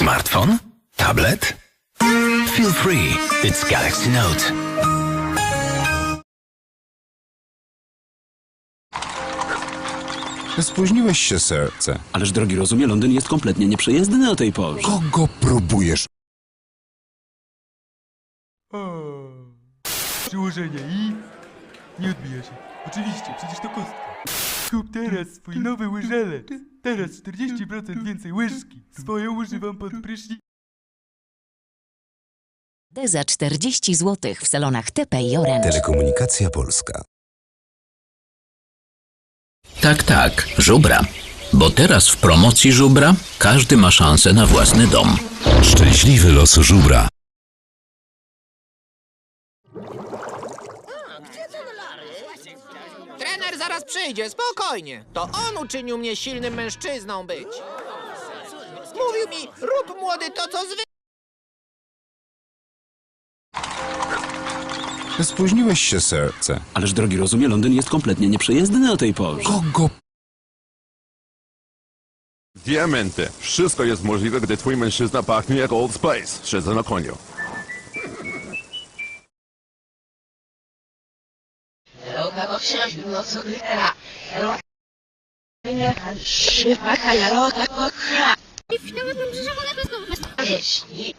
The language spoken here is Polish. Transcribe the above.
Smartfon? Tablet? Feel free. It's Galaxy Note. Spóźniłeś się, serce. Ależ drogi rozumie, Londyn jest kompletnie nieprzejezdny o tej porze. Kogo próbujesz? Przyłożenie i... Nie odbija się. Oczywiście, przecież to kostka. Kup teraz swój nowy łyżelec. Teraz 40% więcej łyżki. Swoją używam pod prysznic. Za 40 zł w salonach TP i Orange. Telekomunikacja Polska. Tak, tak, żubra. Bo teraz w promocji żubra każdy ma szansę na własny dom. Szczęśliwy los żubra. Trener zaraz przyjdzie, spokojnie. To on uczynił mnie silnym mężczyzną być. Mówił mi, rób młody to, co zwykle. Spóźniłeś się, serce. Ależ drogi rozumie, Londyn jest kompletnie nieprzejezdny o tej porze. Kogo Diamenty. Wszystko jest możliwe, gdy twój mężczyzna pachnie jak Old Spice. Siedzę na koniu. Jeśli